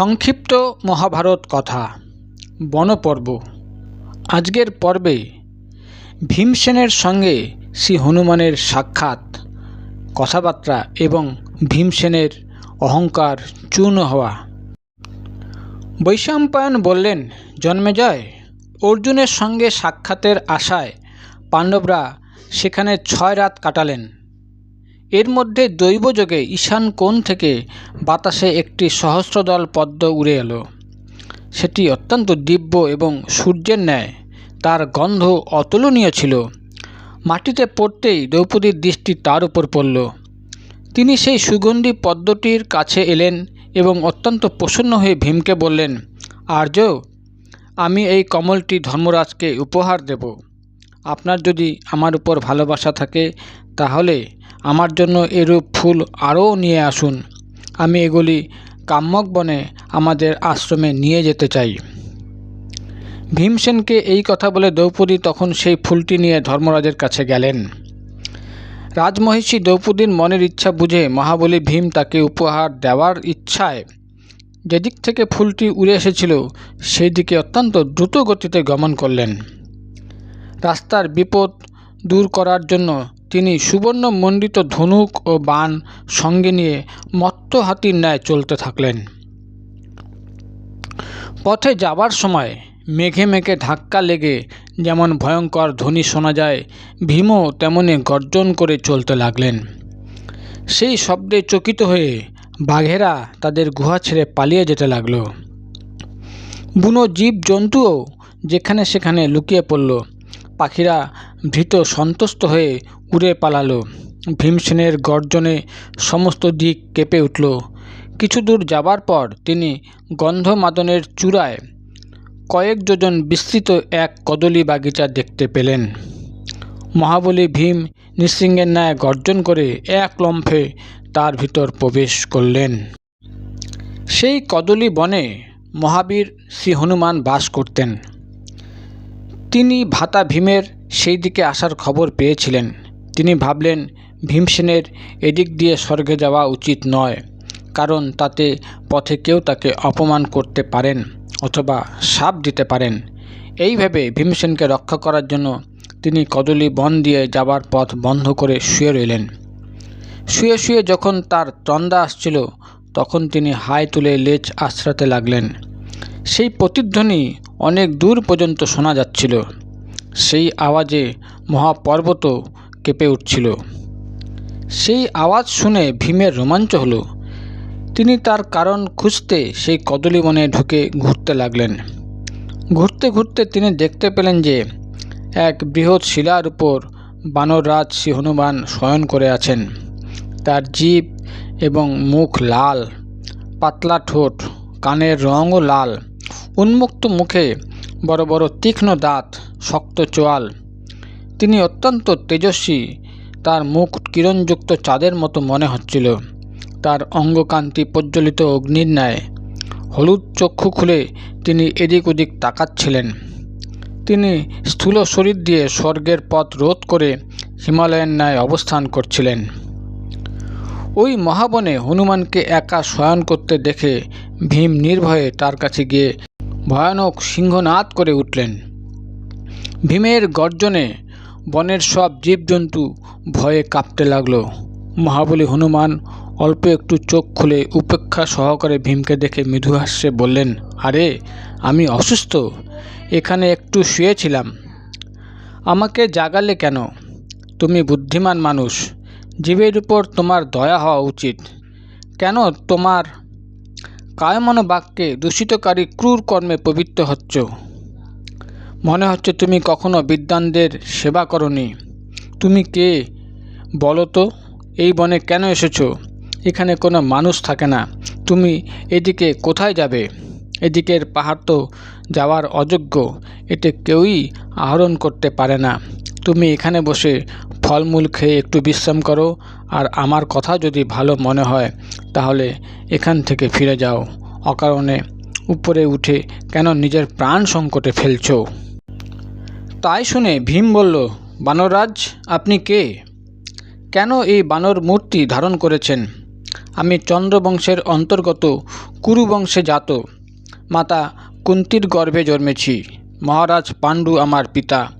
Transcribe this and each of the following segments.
সংক্ষিপ্ত মহাভারত কথা, বনপর্ব। আজকের পর্বে ভীমসেনের সঙ্গে শ্রী হনুমানের সাক্ষাৎ, কথাবার্তা এবং ভীমসেনের অহংকার চূর্ণ হওয়া। বৈশাম্পায়ন বললেন জন্মেজয় অর্জুনের সঙ্গে সাক্ষাতের আশায় পাণ্ডবরা সেখানে ছয় রাত কাটালেন। এর মধ্যে দৈবযোগে ঈশান কোণ থেকে বাতাসে একটি সহস্রদল পদ্ম উড়ে এলো। সেটি অত্যন্ত দিব্য এবং সূর্যের ন্যায়। তার গন্ধ অতুলনীয় ছিল। মাটিতে পড়তেই দ্রৌপদীর দৃষ্টি তার উপর পড়ল। তিনি সেই সুগন্ধি পদ্মটির কাছে এলেন এবং অত্যন্ত প্রসন্ন হয়ে ভীমকে বললেন, আর্য, আমি এই কমলটি ধর্মরাজকে উপহার দেব। আপনার যদি আমার উপর ভালোবাসা থাকে, তাহলে আমার জন্য এরূপ ফুল আরও নিয়ে আসুন। আমি এগুলি কাম্যক বনে আমাদের আশ্রমে নিয়ে যেতে চাই। ভীমসেনকে এই কথা বলে দ্রৌপদী তখন সেই ফুলটি নিয়ে ধর্মরাজের কাছে গেলেন। রাজমহিষী দ্রৌপদীর মনের ইচ্ছা বুঝে মহাবলী ভীম তাকে উপহার দেওয়ার ইচ্ছায় যেদিক থেকে ফুলটি উড়ে এসেছিল সেই দিকে অত্যন্ত দ্রুত গতিতে গমন করলেন। রাস্তার বিপদ দূর করার জন্য তিনি সুবর্ণ মণ্ডিত ধনুক ও বান সঙ্গে নিয়ে মত্ত হাতির ন্যায় চলতে থাকলেন। পথে যাবার সময় মেঘে মেঘে ধাক্কা লেগে যেমন ভয়ঙ্কর ধ্বনি শোনা যায়, ভীমও তেমনি গর্জন করে চলতে লাগলেন। সেই শব্দে চকিত হয়ে বাঘেরা তাদের গুহা ছেড়ে পালিয়ে যেতে লাগল। বুনো জীব জন্তুও যেখানে সেখানে লুকিয়ে পড়ল। পাখিরা ভীত সন্তুষ্ট হয়ে উড়ে পালালো। ভীমসেনের গর্জনে সমস্ত দিক কেঁপে উঠল। কিছু দূর যাবার পর তিনি গন্ধমাদনের চূড়ায় কয়েক যোজন বিস্তৃত এক কদলী বাগিচা দেখতে পেলেন। মহাবলী ভীম নৃসিংহের ন্যায় গর্জন করে এক লম্ফে তার ভিতর প্রবেশ করলেন। সেই কদলী বনে মহাবীর শ্রী হনুমান বাস করতেন। তিনি ভাতা ভীমের সেই দিকে আসার খবর পেয়েছিলেন। তিনি ভাবলেন ভীমসেনের এদিক দিয়ে স্বর্গে যাওয়া উচিত নয়, কারণ তাতে পথে কেউ তাকে অপমান করতে পারেন অথবা সাপ দিতে পারেন। এই ভেবে ভীমসেনকে রক্ষা করার জন্য তিনি কদলী বন দিয়ে যাবার পথ বন্ধ করে শুয়ে রইলেন। শুয়ে শুয়ে যখন তার তন্দা আসছিল, তখন তিনি হাই তুলে লেজ আশ্রাতে লাগলেন। সেই প্রতিধ্বনি অনেক দূর পর্যন্ত শোনা যাচ্ছিল। সেই আওয়াজে মহাপর্বত কেঁপে উঠছিল। সেই আওয়াজ শুনে ভীমের রোমাঞ্চ হলো। তিনি তার কারণ খুঁজতে সেই কদলী বনে ঢুকে ঘুরতে লাগলেন। ঘুরতে ঘুরতে তিনি দেখতে পেলেন যে, এক বৃহৎ শিলার উপর বানররাজ শ্রী হনুমান শয়ন করে আছেন। তার জীব এবং মুখ লাল, পাতলা ঠোঁট, কানের রঙও লাল। উন্মুক্ত মুখে বড় বড় তীক্ষ্ণ দাঁত, শক্ত চোয়াল। তিনি অত্যন্ত তেজস্বী। তার মুখ কিরণযুক্ত চাঁদের মতো মনে হচ্ছিল। তার অঙ্গকান্তি প্রজ্বলিত অগ্নির ন্যায়। হলুদ চক্ষু খুলে তিনি এদিক ওদিক তাকাচ্ছিলেন। তিনি স্থূল শরীর দিয়ে স্বর্গের পথ রোধ করে হিমালয়ের ন্যায় অবস্থান করছিলেন। ওই মহাবনে হনুমানকে একা শয়ন করতে দেখে ভীম নির্ভয়ে তার কাছে গিয়ে ভয়ানক সিংহনাদ করে উঠলেন। ভীমের গর্জনে বনের সব জীবজন্তু ভয়ে কাঁপতে লাগল। মহাবলী হনুমান অল্প একটু চোখ খুলে উপেক্ষা সহকারে ভীমকে দেখে মৃদু হাস্যে বললেন, আরে, আমি অসুস্থ। এখানে একটু শুয়েছিলাম। আমাকে জাগালে কেন? তুমি বুদ্ধিমান মানুষ। জীবের উপর তোমার দয়া হওয়া উচিত। কেন তোমার কায়মন বাক্যে দূষিতকারী ক্রূর কর্মে পবিত্র হচ্ছ। মনে হচ্ছে তুমি কখনো বিদ্বানদের সেবা করনি। তুমি কে? বলো তো, এই বনে কেন এসেছ? এখানে কোনো মানুষ থাকে না। তুমি এদিকে কোথায় যাবে? এদিকের পাহাড় তো যাওয়ার অযোগ্য, এতে কেউই আহরণ করতে পারে না। তুমি এখানে বসে ফলমূল খেয়ে একটু বিশ্রাম করো আর আমার কথা যদি ভালো মনে হয়, তাহলে এখান থেকে ফিরে যাও। অকারণে উপরে উঠে কেন নিজের প্রাণ সংকটে ফেলছ? তাই শুনে ভীম বলল, বানররাজ, আপনি কে? কেন এই বানর মূর্তি ধারণ করেছেন? আমি চন্দ্রবংশের অন্তর্গত কুরুবংশে জাত। মাতা কুন্তির গর্ভে জন্মেছি। মহারাজ পাণ্ডু আমার পিতা।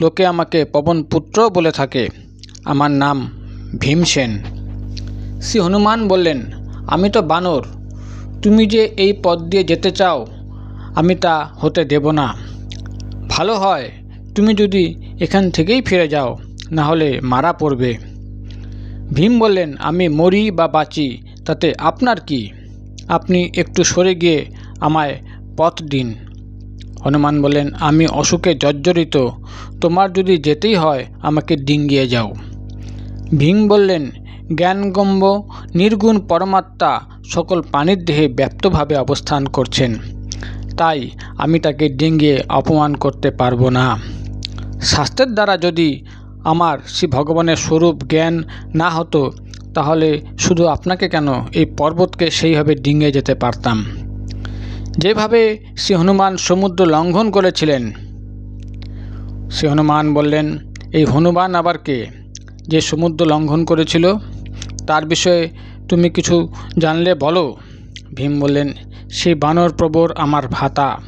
লোকে আমাকে পবন পুত্র বলে থাকে। আমার নাম ভীমসেন। শ্রী হনুমান বললেন, আমি তো বানর। তুমি যে এই পথ দিয়ে যেতে চাও, আমি তা হতে দেব না। ভালো হয় তুমি যদি এখান থেকেই ফিরে যাও, না হলে মারা পড়বে। ভীম বললেন, আমি মরি বা বাঁচি, তাতে আপনার কি? আপনি একটু সরে গিয়ে আমায় পথ দিন। হনুমান বললেন, আমি অসুখে জর্জরিত। তোমার যদি যেতেই হয়, আমাকে ডিঙ্গিয়ে যাও। ভীম বললেন, জ্ঞানগম্য, নির্গুণ পরমাত্মা সকল প্রাণীর দেহে ব্যাপ্তভাবে অবস্থান করছেন। তাই আমি তাকে ডিঙ্গিয়ে অপমান করতে পারব না। শাস্ত্রের দ্বারা যদি আমার শ্রী ভগবানের স্বরূপ জ্ঞান না হতো, তাহলে শুধু আপনাকে কেন এই পর্বতকে সেইভাবে ডিঙে যেতে পারতাম? যেভাবে শ্রী হনুমান সমুদ্র লঙ্ঘন করেছিলেন। শ্রী হনুমান বললেন, এই হনুমান আবার কে? যে সমুদ্র লঙ্ঘন করেছিল, তার বিষয়ে তুমি কিছু জানলে বলো? ভীম বললেন সেই বানর প্রবর আমার ভাতা।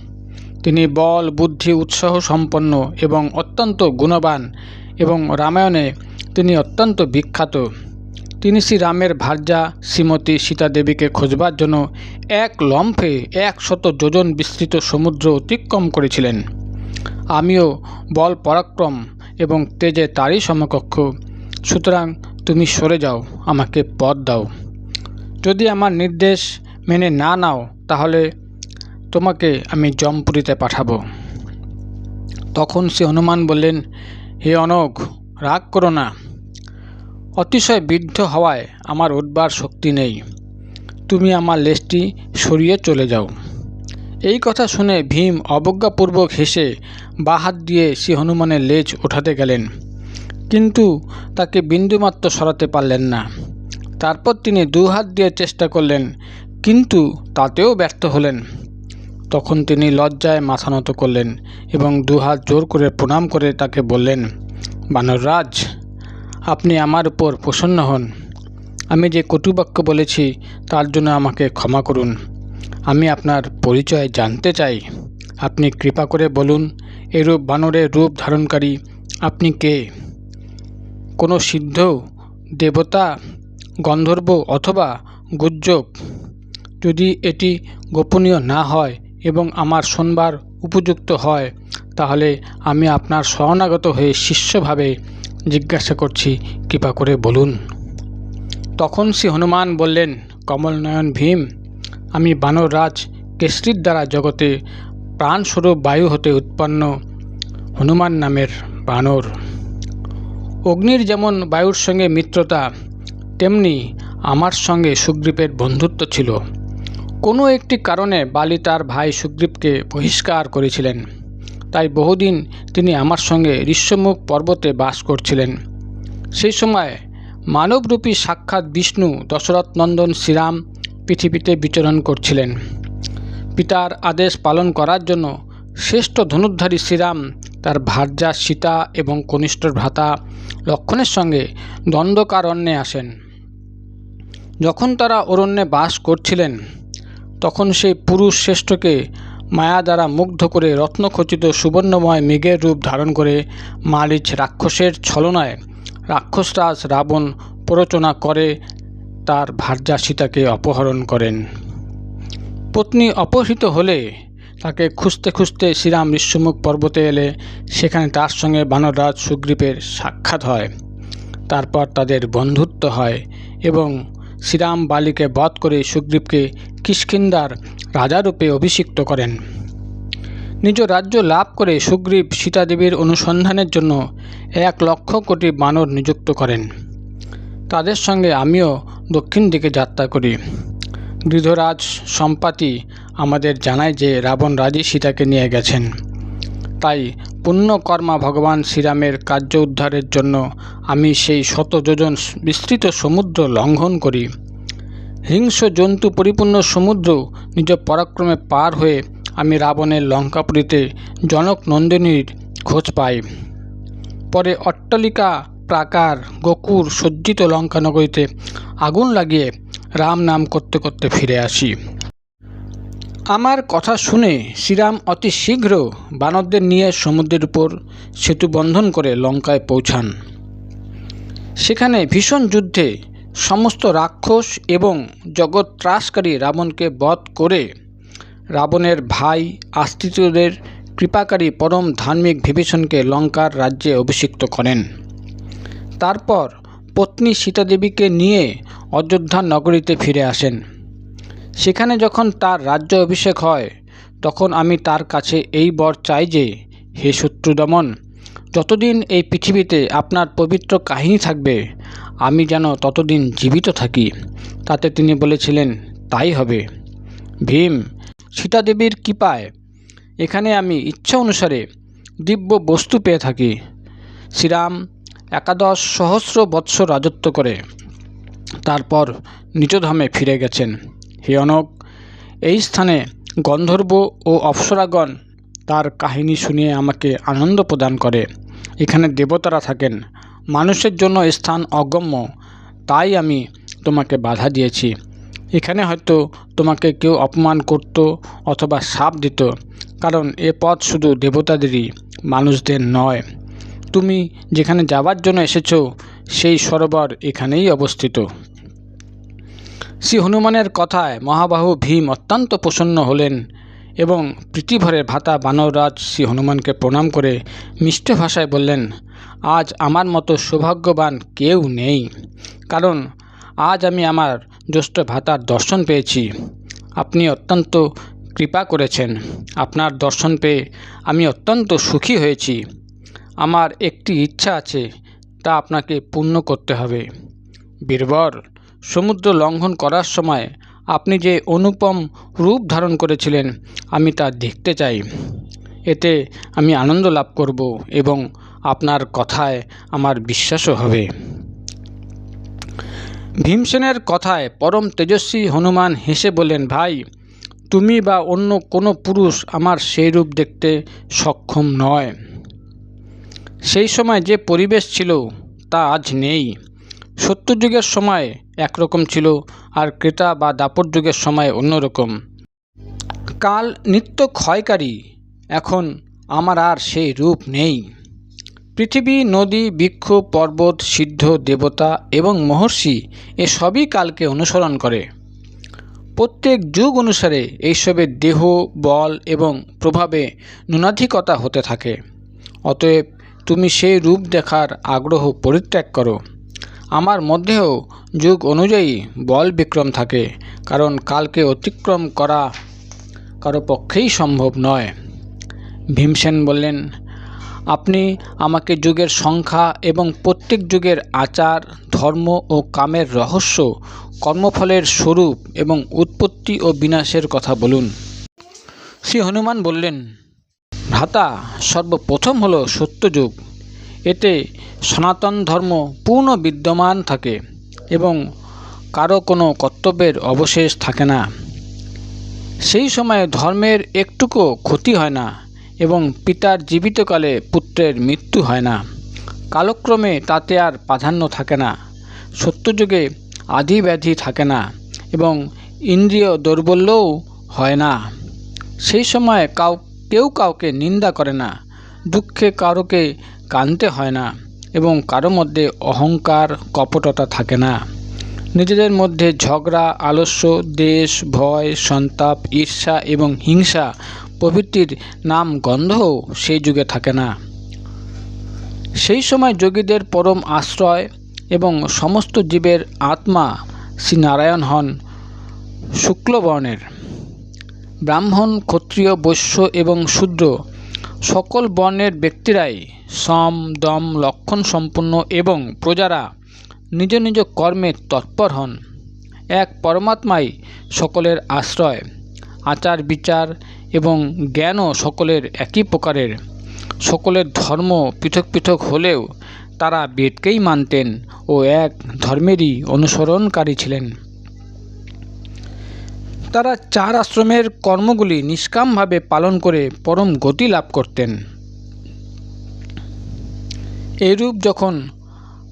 তিনি বল, বুদ্ধি, উৎসাহ সম্পন্ন এবং অত্যন্ত গুণবান এবং রামায়ণে তিনি অত্যন্ত বিখ্যাত। তিনি শ্রী রামের ভার্যা শ্রীমতী সীতা দেবীকে খোঁজবার জন্য এক লম্ফে এক শত যোজন বিস্তৃত সমুদ্র অতিক্রম করেছিলেন। আমিও বল পরাক্রম এবং তেজে তারই সমকক্ষ। সুতরাং তুমি সরে যাও, আমাকে পথ দাও। যদি আমার নির্দেশ মেনে না নাও, তাহলে তোমাকে আমি জমপুরিতে পাঠাবো। তখন সে হনুমান বললেন, হে অনঘ রাগ করো না। অতিশয় বৃদ্ধ হওয়ায় আমার উঠবার শক্তি নেই। তুমি আমার লেজটি সরিয়ে চলে যাও। এই কথা শুনে ভীম অবজ্ঞাপূর্বক হেসে বাহাত দিয়ে শ্রী হনুমানের লেজ ওঠাতে গেলেন। কিন্তু তাকে বিন্দুমাত্র সরাতে পারলেন না। তারপর তিনি দু হাত দিয়ে চেষ্টা করলেন, কিন্তু তাতেও ব্যর্থ হলেন। তখন তিনি লজ্জায় মাথা নত করলেন এবং দুহাত জোর করে প্রণাম করে তাকে বললেন, বানররাজ, আপনি আমার উপর প্রসন্ন হন। আমি যে কটুবাক্য বলেছি, তার জন্য আমাকে ক্ষমা করুন। আমি আপনার পরিচয় জানতে চাই। আপনি কৃপা করে বলুন, এরূপ বানরের রূপ ধারণকারী আপনি কে? কোনো সিদ্ধ দেবতা, গন্ধর্ব অথবা গুজ্জব যদি এটি গোপনীয় না হয় এবং আমার শোনবার উপযুক্ত হয়, তাহলে আমি আপনার শরণাগত হয়ে শিষ্যভাবে জিজ্ঞাসা করছি, কৃপা করে বলুন। তখন শ্রী হনুমান বললেন, কমলনয়ন ভীম, আমি বানররাজ কেশরীর দ্বারা জগতে প্রাণস্বরূপ বায়ু হতে উৎপন্ন হনুমান নামের বানর। অগ্নির যেমন বায়ুর সঙ্গে মিত্রতা, তেমনি আমার সঙ্গে সুগ্রীবের বন্ধুত্ব ছিল। কোনো একটি কারণে বালি তার ভাই সুগ্রীবকে বহিষ্কার করেছিলেন। তাই বহুদিন তিনি আমার সঙ্গে ঋষ্যমুখ পর্বতে বাস করছিলেন। সেই সময় মানবরূপী সাক্ষাৎ বিষ্ণু দশরথ নন্দন শ্রীরাম পৃথিবীতে বিচরণ করছিলেন। পিতার আদেশ পালন করার জন্য শ্রেষ্ঠ ধনুর্ধারী শ্রীরাম তার ভার্যা সীতা এবং কনিষ্ঠ ভ্রাতা লক্ষণের সঙ্গে দ্বন্দ্বকারণ্যে আসেন। যখন তারা অরণ্যে বাস করছিলেন, তখন সেই পুরুষ শ্রেষ্ঠকে মায়া দ্বারা মুগ্ধ করে রত্নখচিত সুবর্ণময় মেঘের রূপ ধারণ করে মালিচ রাক্ষসের ছলনায় রাক্ষসরাজ রাবণ প্ররোচনা করে তার ভার্যা সীতাকে অপহরণ করেন। পত্নী অপহৃত হলে তাকে খুঁজতে খুঁজতে শ্রীরাম বিশ্বমুখ পর্বতে এলে সেখানে তার সঙ্গে বানররাজ সুগ্রীবের সাক্ষাৎ হয়। তারপর তাদের বন্ধুত্ব হয় এবং শ্রীরাম বালিকে বধ করে সুগ্রীবকে কিষ্কিন্দার রাজারূপে অভিষিক্ত করেন। নিজ রাজ্য লাভ করে সুগ্রীব সীতাদেবীর অনুসন্ধানের জন্য এক লক্ষ কোটি বানর নিযুক্ত করেন। তাদের সঙ্গে আমিও দক্ষিণ দিকে যাত্রা করি। গৃধরাজ সম্পাতি আমাদের জানায় যে রাবণ রাজি সীতাকে নিয়ে গেছেন। তাই পুণ্যকর্মা ভগবান শ্রীরামের কার্য উদ্ধারের জন্য আমি সেই শত যোজন বিস্তৃত সমুদ্র লঙ্ঘন করি। হিংস্র জন্তু পরিপূর্ণ সমুদ্র নিজ পরাক্রমে পার হয়ে আমি রাবণের লঙ্কাপুরীতে জনক নন্দিনীর খোঁজ পাই। পরে অট্টালিকা, প্রাকার, গোকুর সজ্জিত লঙ্কানগরীতে আগুন লাগিয়ে রাম নাম করতে করতে ফিরে আসি। আমার কথা শুনে শ্রীরাম অতি শীঘ্র বানরদের নিয়ে সমুদ্রের উপর সেতু বন্ধন করে লঙ্কায় পৌঁছান। সেখানে ভীষণ যুদ্ধে সমস্ত রাক্ষস এবং জগৎ ত্রাসকারী রাবণকে বধ করে রাবণের ভাই আশ্রিতদের কৃপাকারী পরম ধার্মিক বিভীষণকে লঙ্কার রাজ্যে অভিষিক্ত করেন। তারপর পত্নী সীতাদেবীকে নিয়ে অযোধ্যা নগরীতে ফিরে আসেন। সেখানে যখন তার রাজ্য অভিষেক হয়, তখন আমি তার কাছে এই বর চাই যে, হে শত্রুদমন যতদিন এই পৃথিবীতে আপনার পবিত্র কাহিনী থাকবে, আমি যেন ততদিন জীবিত থাকি। তাতে তিনি বলেছিলেন, তাই হবে। ভীম, সীতাদেবীর কৃপায়, এখানে আমি ইচ্ছা অনুসারে দিব্য বস্তু পেয়ে থাকি। শ্রীরাম একাদশ সহস্র বৎসর রাজত্ব করে তারপর নিজধামে ফিরে গেছেন। হে অনক, এই স্থানে গন্ধর্ব ও অপ্সরাগণ তার কাহিনী শুনিয়ে আমাকে আনন্দ প্রদান করে। এখানে দেবতারা থাকেন। মানুষের জন্য স্থান অগম্য, তাই আমি তোমাকে বাধা দিয়েছি। এখানে হয়তো তোমাকে কেউ অপমান করত অথবা সাপ দিত, কারণ এ পথ শুধু দেবতাদেরই, মানুষদের নয়। তুমি যেখানে যাবার জন্য এসেছ, সেই সরোবর এখানেই অবস্থিত। শ্রী হনুমানের কথায় মহাবাহু ভীম অত্যন্ত প্রসন্ন হলেন এবং প্রীতিভরে ভাতা বানররাজ শ্রী হনুমানকে প্রণাম করে মিষ্ট ভাষায় বললেন, আজ আমার মতো সৌভাগ্যবান কেউ নেই, কারণ আজ আমি আমার জ্যেষ্ঠ ভাতার দর্শন পেয়েছি। আপনি অত্যন্ত কৃপা করেছেন। আপনার দর্শন পেয়ে আমি অত্যন্ত সুখী হয়েছি। আমার একটি ইচ্ছা আছে, তা আপনাকে পূর্ণ করতে হবে। বীরবর, সমুদ্র লঙ্ঘন করার সময় আপনি যে অনুপম রূপ ধারণ করেছিলেন, আমি তা দেখতে চাই। এতে আমি আনন্দ লাভ করব এবং আপনার কথায় আমার বিশ্বাসও হবে। ভীমসেনের কথায় পরম তেজস্বী হনুমান হেসে বললেন, ভাই, তুমি বা অন্য কোনো পুরুষ আমার সেই রূপ দেখতে সক্ষম নয়। সেই সময় যে পরিবেশ ছিল তা আজ নেই। সত্যযুগের সময় একরকম ছিল আর ক্রেতা বা দাপর যুগের সময় অন্যরকম। কাল নিত্য ক্ষয়কারী, এখন আমার আর সেই রূপ নেই। পৃথিবী, নদী, বৃক্ষ, পর্বত, সিদ্ধ, দেবতা এবং মহর্ষি এসবই কালকে অনুসরণ করে। প্রত্যেক যুগ অনুসারে এইসবের দেহ, বল এবং প্রভাবে ন্যূনাধিকতা হতে থাকে। অতএব তুমি সেই রূপ দেখার আগ্রহ পরিত্যাগ করো। আমার মধ্যেও যুগ অনুযায়ী বল বিক্রম থাকে, কারণ কালকে অতিক্রম করা কারও পক্ষেই সম্ভব নয়। ভীমসেন বললেন, আপনি আমাকে যুগের সংখ্যা এবং প্রত্যেক যুগের আচার, ধর্ম ও কামের রহস্য, কর্মফলের স্বরূপ এবং উৎপত্তি ও বিনাশের কথা বলুন। শ্রী হনুমান বললেন ভ্রাতা, সর্বপ্রথম হলো সত্যযুগ। এতে সনাতন ধর্ম পূর্ণ বিদ্যমান থাকে এবং কারও কোনো কর্তব্যের অবশেষ থাকে না। সেই সময় ধর্মের একটুকু ক্ষতি হয় না এবং পিতার জীবিতকালে পুত্রের মৃত্যু হয় না। কালক্রমে তাতে আর প্রাধান্য থাকে না। সত্যযুগে আদি ব্যাধি থাকে না এবং ইন্দ্রিয় দৌর্বল্যও হয় না। সেই সময় কাউ কেউ কাউকে নিন্দা করে না, দুঃখে কারোকে কানতে হয় না এবং কারও মধ্যে অহংকার, কপটতা থাকে না। নিজেদের মধ্যে ঝগড়া, আলস্য, দেশ, ভয়, সন্তাপ, ঈর্ষা এবং হিংসা প্রভৃতির নাম গন্ধও সেই যুগে থাকে না। সেই সময় যোগীদের পরম আশ্রয় এবং সমস্ত জীবের আত্মা শ্রী নারায়ণ হন শুক্লবর্ণের। ব্রাহ্মণ, ক্ষত্রিয়, বৈশ্য এবং শূদ্র, সকল বর্ণের ব্যক্তিরাই সম, দম, লক্ষণ সম্পন্ন এবং প্রজারা নিজ নিজ কর্মে তৎপর হন। এক পরমাত্মাই সকলের আশ্রয়, আচার, বিচার এবং জ্ঞানও সকলের একই প্রকারের। সকলের ধর্ম পৃথক পৃথক হলেও তারা বেদকেই মানতেন ও এক ধর্মেরই অনুসরণকারী ছিলেন। তারা চার আশ্রমের কর্মগুলি নিষ্কামভাবে পালন করে পরম গতি লাভ করতেন। এরূপ যখন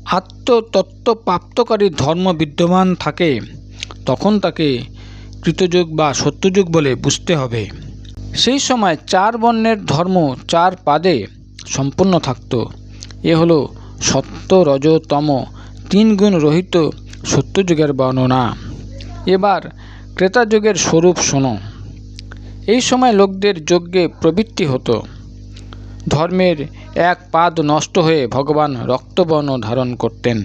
আত্মতত্ত্ব প্রাপ্তকারী ধর্ম বিদ্যমান থাকে, তখন তাকে কৃতযুগ বা সত্যযুগ বলে বুঝতে হবে। সেই সময় চার বর্ণের ধর্ম চার পাদে সম্পূর্ণ থাকত। এ হলো সত্য রজতম তিন গুণ রহিত সত্যযুগের বর্ণনা। এবার ক্রেতা যুগের স্বরূপ শোনো। এই সময় লোকদের যজ্ঞে প্রবৃত্তি হতো। ধর্মের এক পাদ নষ্ট হয়ে ভগবান রক্তবর্ণ ধারণ করতেন।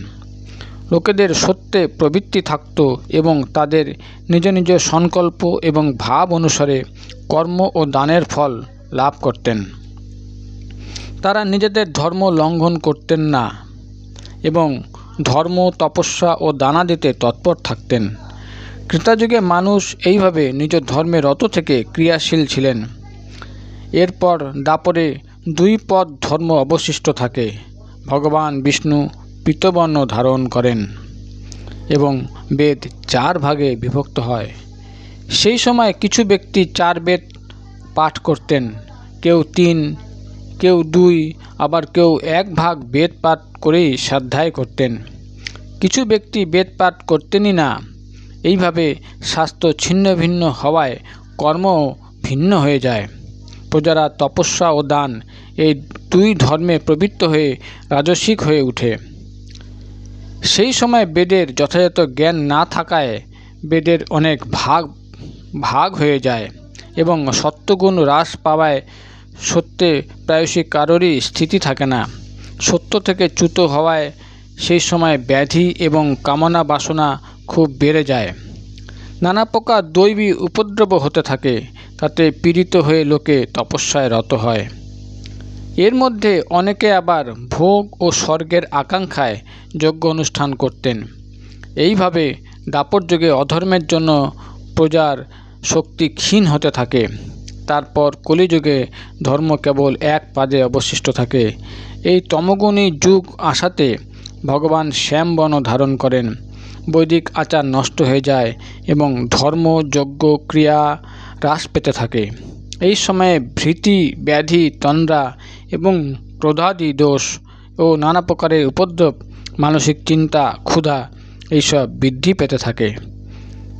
লোকেদের সত্যে প্রবৃত্তি থাকত এবং তাদের নিজ নিজ সংকল্প এবং ভাব অনুসারে কর্ম ও দানের ফল লাভ করতেন। তারা নিজেদের ধর্ম লঙ্ঘন করতেন না এবং ধর্ম, তপস্যা ও দানা দিতে তৎপর থাকতেন। কৃতাযুগে মানুষ এইভাবে নিজ ধর্মে রত থেকে ক্রিয়াশীল ছিলেন। এরপর দাপরে দুই পদ ধর্ম অবশিষ্ট থাকে। ভগবান বিষ্ণু পীতবর্ণ ধারণ করেন এবং বেদ চার ভাগে বিভক্ত হয়। সেই সময় কিছু ব্যক্তি চার বেদ পাঠ করতেন। কেউ তিন, কেউ দুই, আবার কেউ এক ভাগ বেদ পাঠ করেই শ্রদ্ধায় করতেন। কিছু ব্যক্তি বেদ পাঠ করতেনই না এইভাবে স্বাস্থ্য ছিন্ন ভিন্ন হওয়ায় কর্ম ভিন্ন হয়ে যায়। প্রজারা তপস্যা ও দান এই দুই ধর্মে প্রবৃত্ত হয়ে রাজসিক হয়ে ওঠে সেই সময় বেদের যথাযথ জ্ঞান না থাকায় বেদের অনেক ভাগ ভাগ হয়ে যায় এবং সত্যগুণ হ্রাস পাওয়ায় সত্যে প্রায়শই কারোরই স্থিতি থাকে না। সত্য থেকে চ্যুত হওয়ায় সেই সময় ব্যাধি এবং কামনা বাসনা খুব বেড়ে যায়। নানা প্রকার দৈবী উপদ্রব হতে থাকে, তাতে পীড়িত হয়ে লোকে তপস্যায় রত হয়। এর মধ্যে অনেকে আবার ভোগ ও স্বর্গের আকাঙ্ক্ষায় যজ্ঞ অনুষ্ঠান করতেন। এইভাবে দাপর যুগে অধর্মের জন্য প্রজার শক্তি ক্ষীণ হতে থাকে। তারপর কলিযুগে ধর্ম কেবল এক পাদে অবশিষ্ট থাকে। এই তমগুণী যুগ আসাতে ভগবান শ্যামবন ধারণ করেন। বৈদিক আচার নষ্ট হয়ে যায় এবং ধর্ম, যজ্ঞ, ক্রিয়া হ্রাস পেতে থাকে। এই সময়ে ভীতি, ব্যাধি, তন্দ্রা এবং ক্রোধাদি দোষ ও নানা প্রকারের উপদ্রব, মানসিক চিন্তা, ক্ষুধা এইসব বৃদ্ধি পেতে থাকে।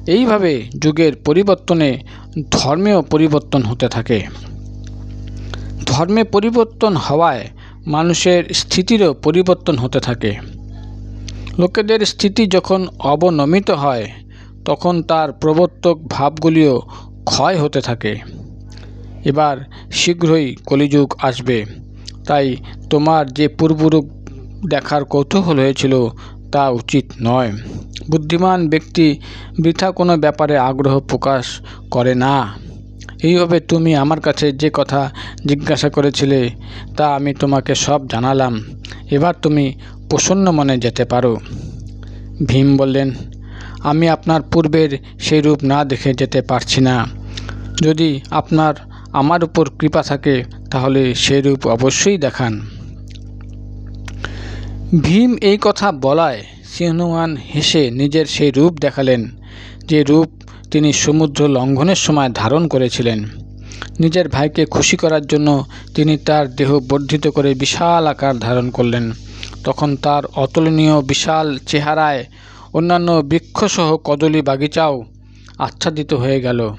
এইভাবে যুগের পরিবর্তনে ধর্মেও পরিবর্তন হতে থাকে। ধর্মে পরিবর্তন হওয়ায় মানুষের স্থিতিরও পরিবর্তন হতে থাকে। লোকেদের স্থিতি যখন অবনমিত হয়, তখন তার প্রবর্তক ভাবগুলিও ক্ষয় হতে থাকে। এবার শীঘ্রই কলিযুগ আসবে। তাই তোমার যে পূর্বরূপ দেখার কৌতূহল হয়েছিল, তা উচিত নয়। বুদ্ধিমান ব্যক্তি বৃথা কোনো ব্যাপারে আগ্রহ প্রকাশ করে না। এইভাবে তুমি আমার কাছে যে কথা জিজ্ঞাসা করেছিলে, তা আমি তোমাকে সব জানালাম। এবার তুমি প্রসন্ন মনে যেতে পারো। ভীম বললেন, আমি আপনার পূর্বের সেই রূপ না দেখে যেতে পারছি না। যদি আপনার, আমার উপর কৃপা থাকে, তাহলে সেই রূপ অবশ্যই দেখান। ভীম এই কথা বলায় সিংহমান হেসে নিজের সেই রূপ দেখালেন, যে রূপ তিনি সমুদ্র লঙ্ঘনের সময় ধারণ করেছিলেন। নিজের ভাইকে খুশি করার জন্য তিনি তার দেহ বর্ধিত করে বিশাল আকার ধারণ করলেন। তখন তার অতুলনীয় বিশাল চেহারায় অন্যান্য বৃক্ষসহ কদলী বাগিচাও আচ্ছাদিত হয়ে গেল।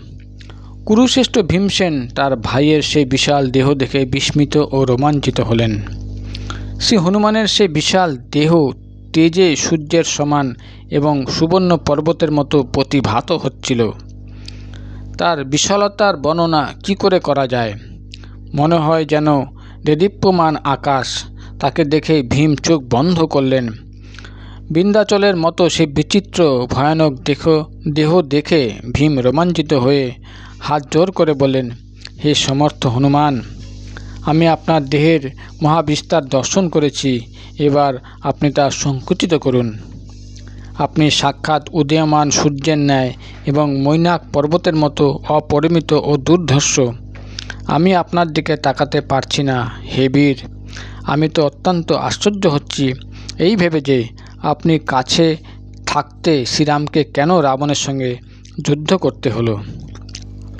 কুরুশ্রেষ্ঠ ভীমসেন তার ভাইয়ের সেই বিশাল দেহ দেখে বিস্মিত ও রোমাঞ্চিত হলেন। শ্রী হনুমানের সেই বিশাল দেহ তেজে সূর্যের সমান এবং সুবর্ণ পর্বতের মতো প্রতিভাত হচ্ছিল। তার বিশালতার বর্ণনা কি করে করা যায়? মনে হয় যেন দেদীপ্যমান আকাশ তাকে দেখে ভীম চোখ বন্ধ করলেন। বিন্দাচলের মতো সে বিচিত্র, ভয়ানক দেহ দেহ দেখে ভীম রোমাঞ্চিত হয়ে হাত জোর করে বললেন, হে সমর্থ হনুমান, আমি আপনার দেহের মহাবিস্তার দর্শন করেছি। এবার আপনি তা সংকুচিত করুন। আপনি সাক্ষাৎ উদীয়মান সূর্যের ন্যায় এবং মৈনাক পর্বতের মতো অপরিমিত ও দুর্ধর্ষ। আমি আপনার দিকে তাকাতে পারছি না, হে বীর। আমি তো অত্যন্ত আশ্চর্য হচ্ছি। এই ভেবে যে আপনি কাছে থাকতে শ্রীরামকে কেন রাবণের সঙ্গে যুদ্ধ করতে হলো?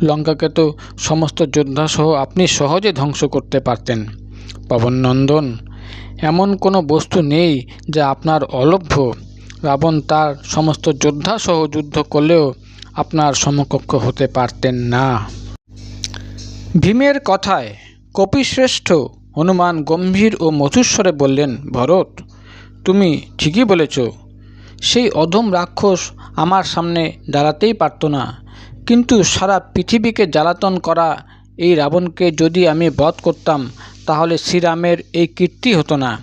লঙ্কাকে তো সমস্ত যোদ্ধাসহ আপনি সহজে ধ্বংস করতে পারতেন। পবননন্দন, এমন কোনো বস্তু নেই যা আপনার অলভ্য। রাবণ তার সমস্ত যোদ্ধা সহ যুদ্ধ করলেও আপনার সমকক্ষ হতে পারতেন না। ভীমের কথায় কপিশ্রেষ্ঠ হনুমান গম্ভীর ও মধুস্বরে বললেন, ভরত, তুমি ঠিকই বলেছ। সেই অধম রাক্ষস আমার সামনে দাঁড়াতেই পারত না। কিন্তু সারা পৃথিবীকে জ্বালাতন করা এই রাবণকে যদি আমি বধ করতাম, তাহলে শ্রীরামের এই কীর্তি হতো না।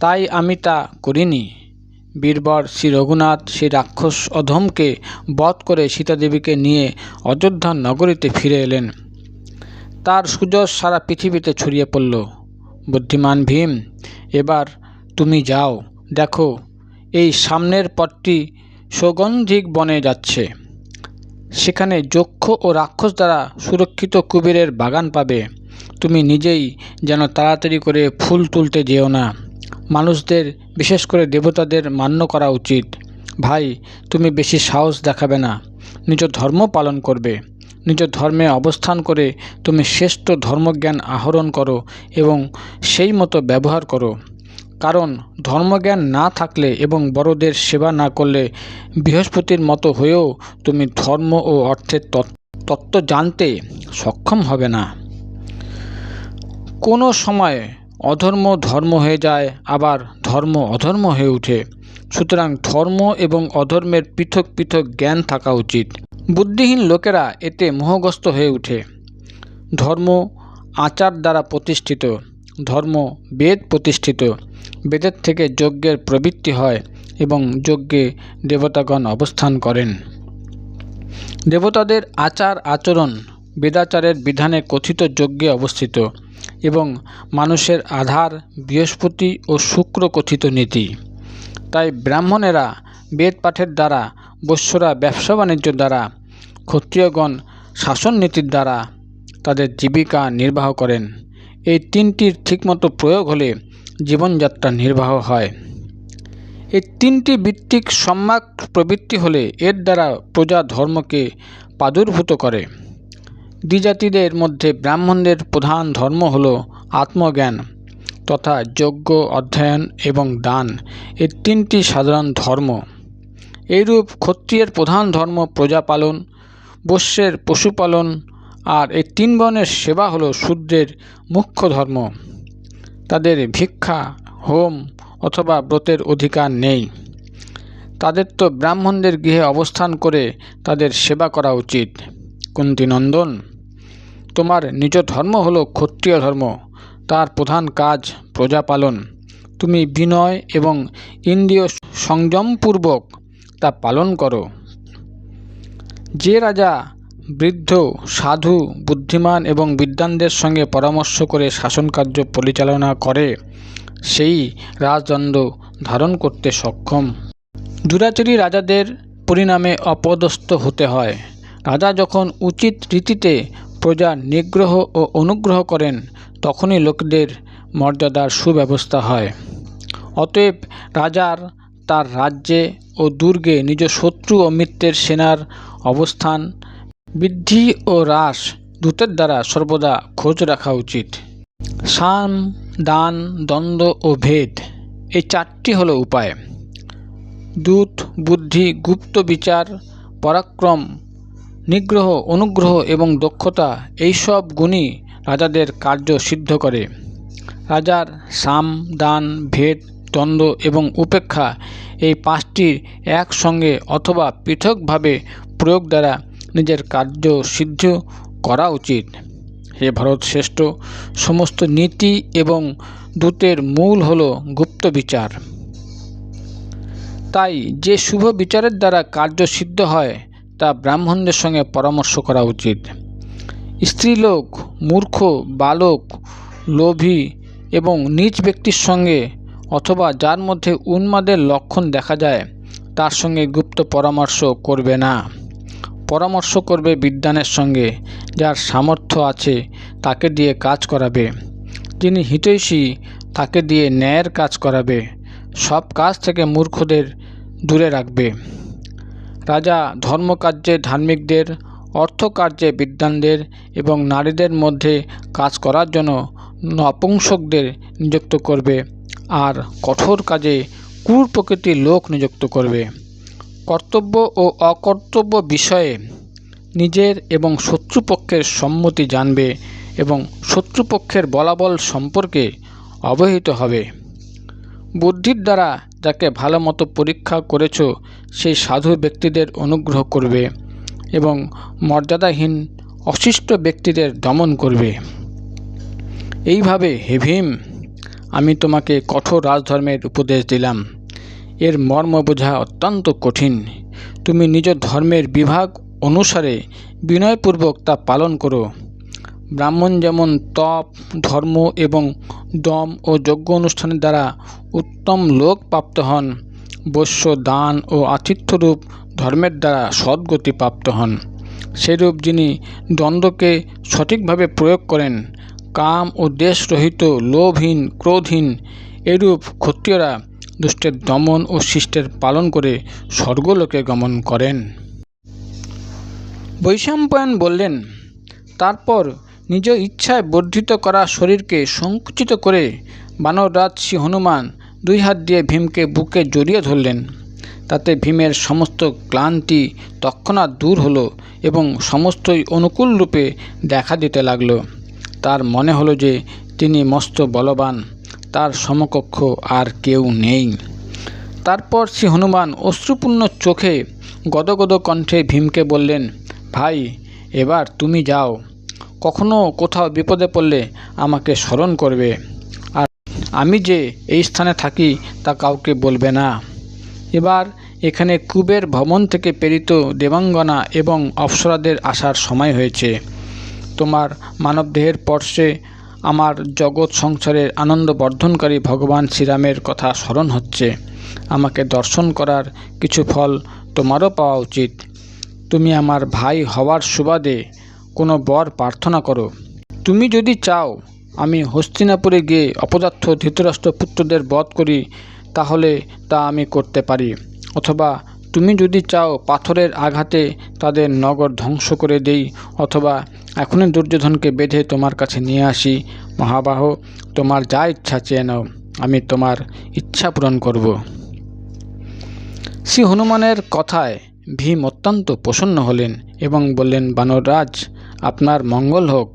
তাই আমি তা করিনি। বীরবর শ্রী রঘুনাথ সেই রাক্ষস অধমকে বধ করে সীতাদেবীকে নিয়ে অযোধ্যা নগরীতে ফিরে এলেন। তার সুযশ সারা পৃথিবীতে ছড়িয়ে পড়ল। বুদ্ধিমান ভীম, এবার তুমি যাও। দেখো, এই সামনের পথটি সৌগন্ধিক বনে যাচ্ছে। সেখানে যক্ষ ও রাক্ষস দ্বারা সুরক্ষিত কুবেরের বাগান পাবে। তুমি নিজেই যেন তাড়াতাড়ি করে ফুল তুলতে যেও না। মানুষদের, বিশেষ করে দেবতাদের, মান্য করা উচিত। ভাই, তুমি বেশি সাহস দেখাবে না। নিজ ধর্ম পালন করবে। নিজ ধর্মে অবস্থান করে তুমি শ্রেষ্ঠ ধর্মজ্ঞান আহরণ করো এবং সেই মতো ব্যবহার করো। কারণ ধর্মজ্ঞান না থাকলে এবং বড়দের সেবা না করলে বৃহস্পতির মতো হয়েও তুমি ধর্ম ও অর্থের তত্ত্ব জানতে সক্ষম হবে না। কোনো সময় অধর্ম ধর্ম হয়ে যায়, আবার ধর্ম অধর্ম হয়ে ওঠে। সুতরাং ধর্ম এবং অধর্মের পৃথক পৃথক জ্ঞান থাকা উচিত। বুদ্ধিহীন লোকেরা এতে মোহগ্রস্ত হয়ে ওঠে। ধর্ম আচার দ্বারা প্রতিষ্ঠিত, ধর্ম বেদ প্রতিষ্ঠিত, বেদের থেকে যজ্ঞের প্রবৃত্তি হয় এবং যজ্ঞে দেবতাগণ অবস্থান করেন। দেবতাদের আচার আচরণ বেদাচারের বিধানে কথিত যজ্ঞে অবস্থিত এবং মানুষের আধার বৃহস্পতি ও শুক্র কথিত নীতি। তাই ব্রাহ্মণেরা বেদ পাঠের দ্বারা বৈশ্যরা ব্যবসা বাণিজ্য দ্বারা, ক্ষত্রিয়গণ শাসন নীতির দ্বারা তাদের জীবিকা নির্বাহ করেন। এই তিনটির ঠিকমতো প্রয়োগ হলে জীবনযাত্রা নির্বাহ হয়। এই তিনটি ভিত্তিক সম্যক প্রবৃত্তি হলে এর দ্বারা প্রজা ধর্মকে প্রাদুর্ভূত করে। দ্বিজাতিদের মধ্যে ব্রাহ্মণদের প্রধান ধর্ম হল আত্মজ্ঞান। তথা যজ্ঞ, অধ্যয়ন এবং দান এই তিনটি সাধারণ ধর্ম। এইরূপ ক্ষত্রিয়ের প্রধান ধর্ম প্রজা পালন বৈশ্যের পশুপালন, আর এই তিন বর্ণের সেবা হলো শূদ্রের মুখ্য ধর্ম। তাদের ভিক্ষা, হোম অথবা ব্রতের অধিকার নেই। তাদের তো ব্রাহ্মণদের গৃহে অবস্থান করে তাদের সেবা করা উচিত। কুন্তিনন্দন তোমার নিজ ধর্ম হলো ক্ষত্রিয় ধর্ম। তার প্রধান কাজ প্রজা পালন তুমি বিনয় এবং ইন্দ্রিয় সংযমপূর্বক তা পালন করো। যে রাজা, বৃদ্ধ, সাধু, বুদ্ধিমান এবং বিদ্বানদের সঙ্গে পরামর্শ করে শাসনকার্য পরিচালনা করে, সেই রাজদণ্ড ধারণ করতে সক্ষম। দুরাচারী রাজাদের পরিণামে অপদস্থ হতে হয়। রাজা যখন উচিত রীতিতে প্রজা নিগ্রহ ও অনুগ্রহ করেন তখনই লোকদের মর্যাদার সুব্যবস্থা হয়। অতএব রাজার তার রাজ্যে ও দুর্গে নিজ শত্রু ও মিত্রের সেনার অবস্থান বৃদ্ধি ও হ্রাস দূতের দ্বারা সর্বদা খোঁজ রাখা উচিত। সাম, দান, দ্বন্দ্ব ও ভেদ এই চারটি হলো উপায়। দূত, বুদ্ধি, গুপ্ত বিচার, পরাক্রম, নিগ্রহ, অনুগ্রহ এবং দক্ষতা এইসব গুণই রাজাদের কার্য সিদ্ধ করে। রাজার সাম, দান, ভেদ, দ্বন্দ্ব এবং উপেক্ষা এই পাঁচটির একসঙ্গে অথবা পৃথকভাবে প্রয়োগ দ্বারা নিজের কার্য সিদ্ধ করা উচিত। হে ভারত শ্রেষ্ঠ, সমস্ত নীতি এবং দূতের মূল হল গুপ্ত বিচার। তাই যে শুভ বিচারের দ্বারা কার্য সিদ্ধ হয়, তা ব্রাহ্মণদের সঙ্গে পরামর্শ করা উচিত। স্ত্রীলোক, মূর্খ, বালক, লোভী এবং নিজ ব্যক্তির সঙ্গে অথবা যার মধ্যে উন্মাদের লক্ষণ দেখা যায়, তার সঙ্গে গুপ্ত পরামর্শ করবে না। পরামর্শ করবে বিদ্যানের সঙ্গে, যার সামর্থ্য আছে, তাকে দিয়ে কাজ করাবে। যিনি হিতৈষী, তাকে দিয়ে ন্যায়ের কাজ করাবে। সব কাজ থেকে মূর্খদের দূরে রাখবে। রাজা ধর্মকার্যে ধার্মিকদের অর্থকার্যে বিদ্বানদের এবং নারীদের মধ্যে কাজ করার জন্য নপুংসকদের নিযুক্ত করবে আর কঠোর কাজে ক্রূর প্রকৃতির লোক নিযুক্ত করবে। কর্তব্য ও অকর্তব্য বিষয়ে নিজের এবং শত্রুপক্ষের সম্মতি জানবে এবং শত্রুপক্ষের বলাবল সম্পর্কে অবহিত হবে। বুদ্ধির দ্বারা যাকে ভালো মতো পরীক্ষা করেছ, সেই সাধু ব্যক্তিদের অনুগ্রহ করবে। এবং মর্যাদাহীন অশিষ্ট ব্যক্তিদের দমন করবে। এইভাবে হে ভীম, আমি তোমাকে কঠোর রাজধর্মের উপদেশ দিলাম। এর মর্ম বোঝা অত্যন্ত কঠিন। তুমি নিজ ধর্মের বিভাগ অনুসারে বিনয়পূর্বক তা পালন করো। ব্রাহ্মণ যেমন তপ, ধর্ম এবং দম ও যজ্ঞ অনুষ্ঠানের দ্বারা উত্তম লোক প্রাপ্ত হন বৈশ্য দান ও আতিথ্যরূপ ধর্মের দ্বারা সদ্গতি প্রাপ্ত হন। সেরূপ যিনি দ্বন্দ্বকে সঠিকভাবে প্রয়োগ করেন, কাম ও দেশরহিত লোভহীন, ক্রোধহীন এরূপ ক্ষত্রিয়রা দুষ্টের দমন ও শিষ্টের পালন করে স্বর্গলোকে গমন করেন। বৈশাম্পায়ন বললেন, তারপর নিজ ইচ্ছায় বর্ধিত করা শরীরকে সংকুচিত করে বানররাজ শ্রী হনুমান দুই হাত দিয়ে ভীমকে বুকে জড়িয়ে ধরলেন। তাতে ভীমের সমস্ত ক্লান্তি তৎক্ষণাৎ দূর হলো এবং সমস্তই অনুকূল রূপে দেখা দিতে লাগল। তার মনে হলো যে তিনি মস্ত বলবান, তার সমকক্ষ আর কেউ নেই। তারপর শ্রী হনুমান অশ্রুপূর্ণ চোখে গদগদ কণ্ঠে ভীমকে বললেন, ভাই, এবার তুমি যাও। কখনো কোথাও বিপদে পড়লে আমাকে স্মরণ করবে। আর আমি যে এই স্থানে থাকি তা কাউকে বলবে না। এবার এখানে কুবের ভবন থেকে প্রেরিত দেবাঙ্গনা এবং অপ্সরাদের আসার সময় হয়েছে। তোমার মানবদেহের পর্শে আমার জগৎ সংসারের আনন্দ বর্ধনকারী ভগবান শ্রীরামের কথা স্মরণ হচ্ছে। আমাকে দর্শন করার কিছু ফল তোমারও পাওয়া উচিত। তুমি আমার ভাই হওয়ার সুবাদে কোনো বর প্রার্থনা করো। তুমি যদি চাও, আমি হস্তিনাপুরে গিয়ে অপদার্থ ধৃতরাষ্ট্র পুত্রদের বধ করি তাহলে তা আমি করতে পারি। অথবা তুমি যদি চাও পাথরের আঘাতে তাদের নগর ধ্বংস করে দেই, অথবা এখনই দুর্যোধনকে বেঁধে তোমার কাছে নিয়ে আসি। মহাবাহ, তোমার যা ইচ্ছা চেয়ে নাও, আমি তোমার ইচ্ছা পূরণ করব। শ্রী হনুমানের কথায় ভীম অত্যন্ত প্রসন্ন হলেন এবং বললেন, বানররাজ, আপনার মঙ্গল হোক।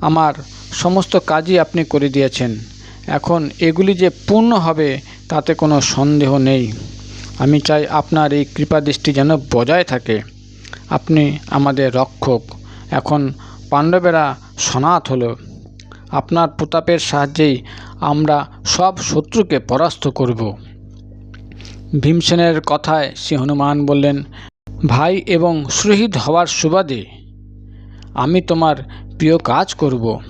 আমার সমস্ত কাজই আপনি করে দিয়েছেন। এখন এগুলি যে পূর্ণ হবে, তাতে কোনো সন্দেহ নেই। আমি চাই আপনার এই কৃপা দৃষ্টি যেন বজায় থাকে। আপনি আমাদের রক্ষক। এখন পাণ্ডবেরা সনাত হলো। আপনার প্রতাপের সাহায্যেই আমরা সব শত্রুকে পরাস্ত করব। ভীমসেনের কথায় শ্রী হনুমান বললেন, ভাই এবং সুহৃদ হওয়ার সুবাদে আমি তোমার প্রিয় কাজ করব।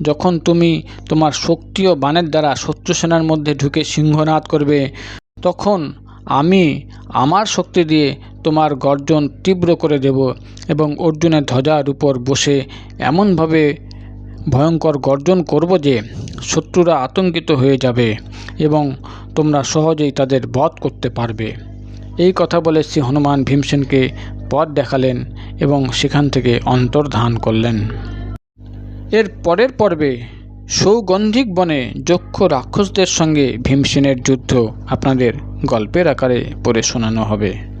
যখন তুমি তোমার শক্তি ও বাণের দ্বারা শত্রু সেনার মধ্যে ঢুকে সিংহনাদ করবে, তখন আমি আমার শক্তি দিয়ে তোমার গর্জন তীব্র করে দেব এবং অর্জুনের ধ্বজার উপর বসে এমনভাবে ভয়ঙ্কর গর্জন করব যে শত্রুরা আতঙ্কিত হয়ে যাবে এবং তোমরা সহজেই তাদের বধ করতে পারবে। এই কথা বলে শ্রী হনুমান ভীমসেনকে পথ দেখালেন এবং সেখান থেকে অন্তর্ধান করলেন। এর পরের পর্বে সৌগন্ধিক বনে যক্ষ রাক্ষসদের সঙ্গে ভীমসেনের যুদ্ধ আপনাদের গল্পের আকারে পড়ে শোনানো হবে।